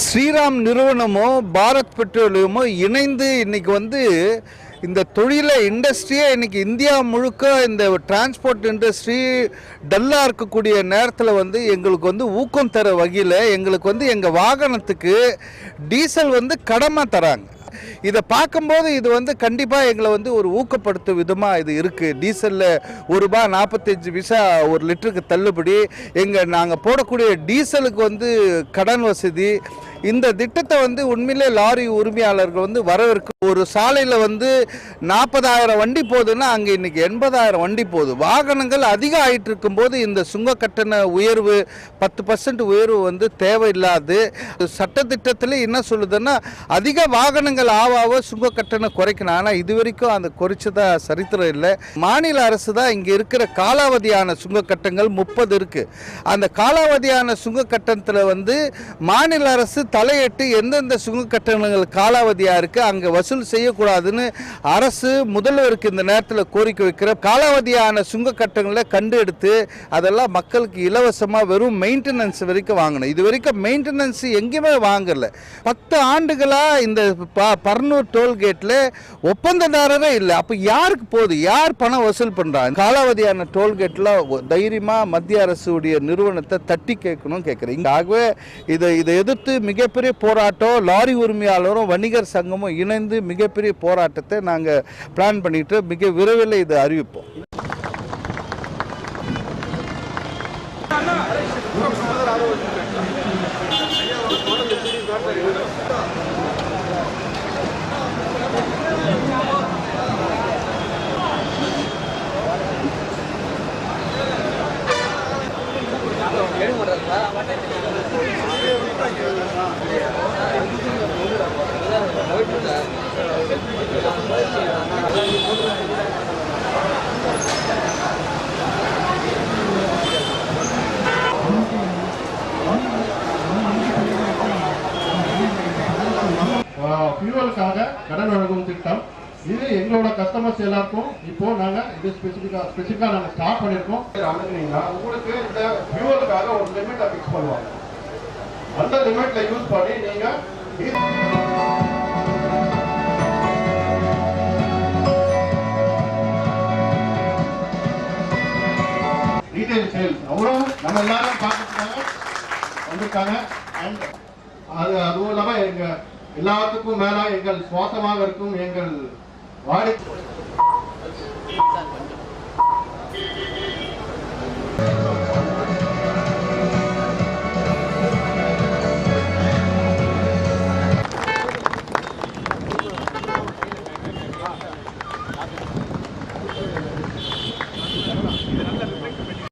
ஸ்ரீராம் நிறுவனமோ பாரத் பெட்ரோலியமோ இணைந்து இன்னைக்கு வந்து இந்த தொழிலை இண்டஸ்ட்ரியே இன்னைக்கு இந்தியா முழுக்க இந்த டிரான்ஸ்போர்ட் இண்டஸ்ட்ரி டல்லாக இருக்கக்கூடிய நேரத்தில் வந்து எங்களுக்கு வந்து ஊக்கம் தர வகையில் எங்களுக்கு வந்து எங்கள் வாகனத்துக்கு டீசல் வந்து கடமை தராங்க. இதை பார்க்கும்போது இது வந்து கண்டிப்பாக எங்களை வந்து ஒரு ஊக்கப்படுத்தும் விதமாக இது இருக்குது டீசலில் ஒரு ரூபாய் நாற்பத்தஞ்சு பைசா ஒரு லிட்டருக்கு தள்ளுபடி. எங்கள் நாங்கள் போடக்கூடிய டீசலுக்கு வந்து கடன் வசதி இந்த திட்டத்தை வந்து உண்மையிலே லாரி உரிமையாளர்கள் வந்து வரவேற்க ஒரு சாலையில் வந்து நாற்பதாயிரம் வண்டி போகுதுன்னா அங்கே இன்னைக்கு எண்பதாயிரம் வண்டி போகுது. வாகனங்கள் அதிகம் ஆயிட்டு இருக்கும்போது இந்த சுங்க கட்டண உயர்வு பத்து பர்சன்ட் உயர்வு வந்து தேவையில்லாது. சட்டத்திட்டத்தில் என்ன சொல்லுதுன்னா அதிக வாகனங்கள் ஆவாவ சுங்க கட்டணம் குறைக்கணும். ஆனால் இது வரைக்கும் அந்த குறைச்சதா சரித்திரம் இல்லை. மாநில அரசு தான் இங்கே இருக்கிற காலாவதியான சுங்க கட்டங்கள் முப்பது இருக்குது அந்த காலாவதியான சுங்க கட்டணத்தில் வந்து மாநில அரசு தலையிட்டு எந்தெந்த சுங்க கட்டணங்கள் காலாவதியாக இருக்குது அங்கே வசூல் செய்யக்கூடாதுன்னு அரசு முதல்வருக்கு இந்த நேரத்தில் கோரிக்கை வைக்கிற காலாவதியான சுங்க கட்டணங்களை கண்டு எடுத்து அதெல்லாம் மக்களுக்கு இலவசமாக வெறும் மெயின்டெனன்ஸ் வரைக்கும் வாங்கணும். இது வரைக்கும் மெயின்டெனன்ஸ் எங்கேயுமே வாங்கல. பத்து ஆண்டுகளாக இந்த ப பர்னூர் டோல்கேட்டில் ஒப்பந்ததாரரே இல்லை. அப்போ யாருக்கு போகுது யார் பணம் வசூல் பண்ணுறாங்க காலாவதியான டோல்கேட்டில் தைரியமாக மத்திய அரசுடைய நிறுவனத்தை தட்டி கேட்கணும் கேட்குறேன் ஆகவே இதை இதை எதிர்த்து மிக மிகப்பெரிய போராட்டம் லாரி உரிமையாளரும் வணிகர் சங்கமும் இணைந்து மிகப்பெரிய போராட்டத்தை நாங்கள் பிளான் பண்ணிட்டு மிக விரைவில் இதை அறிவிப்போம். ஃபியூவலுக்காக கடன் வழங்கும் திட்டம். இது எங்களோட கஸ்டமர்ஸ் எல்லாருக்கும் இப்போ நாங்க இது ஸ்பெசிஃபிக்கா ஸ்பெசிஃபிக்கா நாங்க ஸ்டார்ட் பண்ணிருக்கோம். அணுகுனீங்கன்னா உங்களுக்கு இந்த ஃபியூவலுக்காக ஒரு லிமிட்டை ஃபிக்ஸ் பண்ணுவாங்க. அந்த லிமிட்ல யூஸ் பண்ணி நீங்க ரீட்டைல் சேல்ஸ் அவரும் நம்ம எல்லாரும் பார்க்கறதுக்காக வந்திருக்காங்க. அண்ட் அது அதுவும் இல்லாம எங்க எல்லாத்துக்கும் மேல எங்கள் சுவாசமாக இருக்கும் எங்கள் வாடி